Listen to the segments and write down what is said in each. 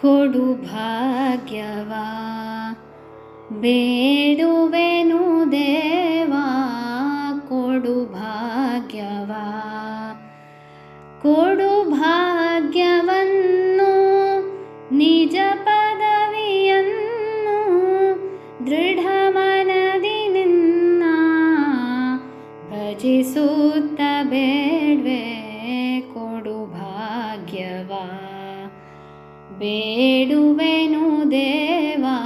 ಕೊಡು ಭಾಗ್ಯವ. ಬೇಡುವೆನು ದೇವಾ, ಕೊಡು ಭಾಗ್ಯವ. ಕೊಡು ಭಾಗ್ಯವನ್ನು, ನಿಜ ಪದವಿಯನ್ನು, ದೃಢ ಮನದಿ ನಿನ್ನ. ಭಜಿಸುತ್ತ ಬೇಡ್ವೆ ಬೇಡುವೆನು ದೇವಾ,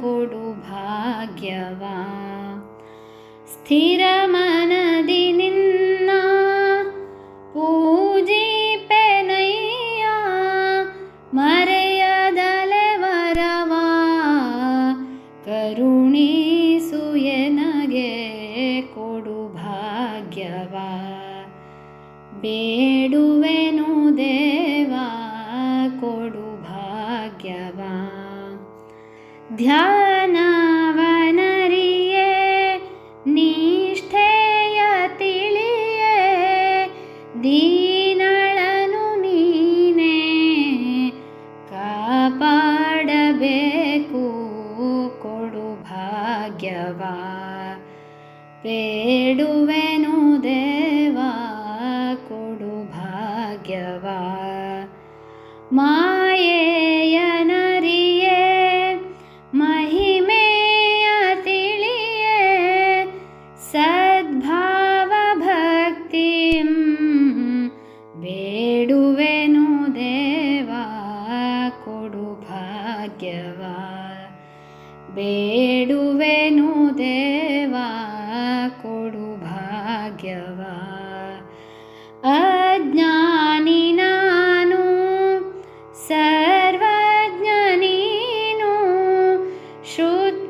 ಕೊಡು ಭಾಗ್ಯವ. ಸ್ಥಿರ ಮನದಿ ನಿನ್ನ, ಪೂಜಿ ಪೂಜಿಪೆನಯ್ಯ ಮರೆಯದಲೆ ವರವ ಕರುಣಿಸು ಎನಗೆ, ಕೊಡು ಭಾಗ್ಯವ. ಬೇಡುವೆನು ದೇವಾ ಭಾಗ್ಯವ. ಧ್ಯಾನವನರಿಯೇ ನಿಷ್ಠೆಯ ತಿಳಿಯೇ ದೀನಳನು ನೀನೇ ಕಾಪಾಡಬೇಕು ಕೊಡು ಭಾಗ್ಯವ. ಬೇಡುವೆನು ದೇವಾ ಕೊಡು ಭಾಗ್ಯವ. ಮಾಯೆಯನರಿಯೇ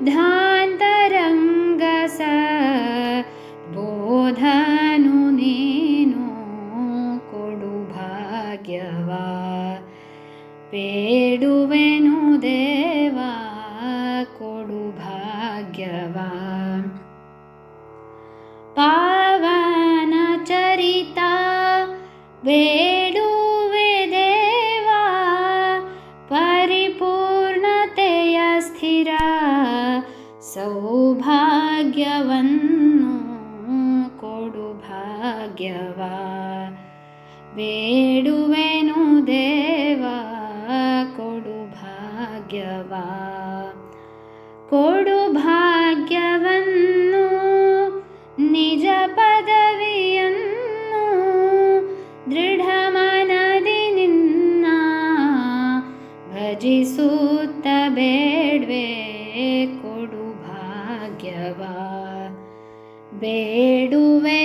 धान्तरङ्गस बोधनुनीनु कोडुभाग्यवा पेडुवेणुदेवा कोडुभाग्यवा पावनचरिता वे ಭಾಗ್ಯವ ಬೇಡುವೆನು ದೇವಾ, ಕೊಡು ಭಾಗ್ಯವ. ಕೊಡು ಭಾಗ್ಯವನ್ನು, ನಿಜ ಪದವಿಯನ್ನು ದೃಢ ಮನದಿ ನಿನ್ನ. ಭಜಿಸುತ್ತ ಬೇಡ್ವೆ, ಕೊಡು ಭಾಗ್ಯವ. ಬೇಡುವೆನು ದೇ